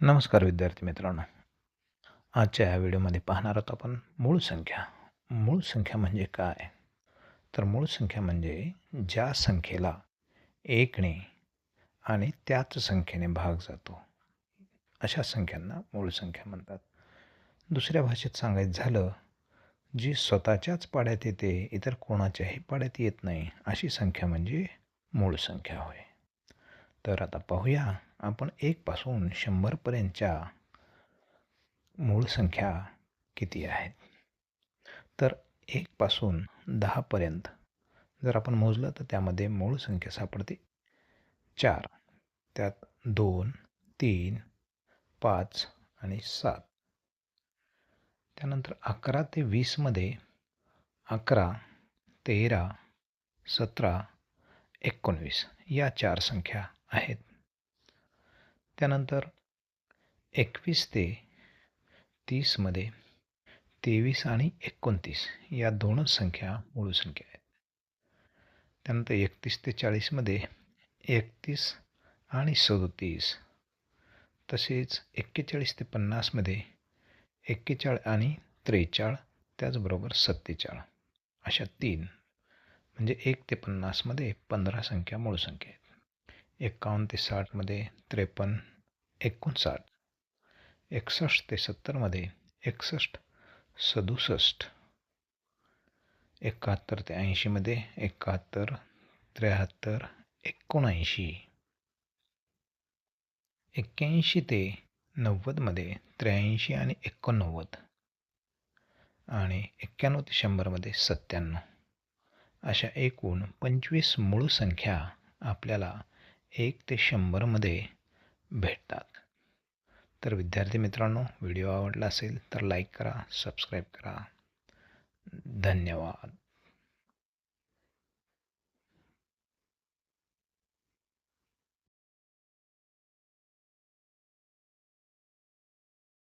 नमस्कार विद्यार्थी मित्रांनो. आजच्या या व्हिडिओमध्ये पाहणार आहोत आपण मूळ संख्या. मूळ संख्या म्हणजे काय? तर मूळ संख्या म्हणजे ज्या संख्येला एकने आणि त्याच संख्येने भाग जातो. अशा संख्यांना मूळ संख्या म्हणतात. दुसऱ्या भाषेत सांगायचं झालं जी स्वतःच्याच पाड्यात येते इतर कोणाच्याही पाड्यात येत नाही अशी संख्या म्हणजे मूळ संख्या होय. तर आता पाहूया. आपण एकपासून शंभरपर्यंतच्या मूळ संख्या किती आहेत? तर एकपासून दहापर्यंत. जर आपण मोजलं तर त्यामध्ये मूळ संख्या सापडते. चार त्यात दोन तीन पाच आणि सात. त्यानंतर अकरा ते वीसमध्ये अकरा तेरा सतरा एकोणवीस या चार संख्या आहेत. त्यानंतर एकवीस ते तीसमध्ये तेवीस आणि एकोणतीस या दोनच संख्या मूळ संख्या आहेत. त्यानंतर एकतीस ते चाळीसमध्ये एकतीस आणि सदोतीस तसेच एक्केचाळीस ते पन्नासमध्ये एक्केचाळ आणि त्रेचाळ त्याचबरोबर सत्तेचाळ अशा तीन म्हणजे एक ते पन्नासमध्ये पंधरा संख्या मूळ संख्या आहेत. एकावन्न ते साठमध्ये त्रेपन्न एकोणसाठ एकसष्ट ते सत्तरमध्ये एकसष्ट सदुसष्ट एकाहत्तर ते ऐंशीमध्ये एकाहत्तर त्र्याहत्तर एकोणऐंशी एक्क्याऐंशी ते नव्वदमध्ये त्र्याऐंशी आणि एकोणनव्वद आणि एक्क्याण्णव ते शंभरमध्ये सत्त्याण्णव. अशा एकूण पंचवीस मूळ संख्या आपल्याला एक ते शंभरमध्ये भेटतात. तर विद्यार्थी मित्रांनो व्हिडिओ आवडला असेल तर लाईक करा सबस्क्राईब करा. धन्यवाद.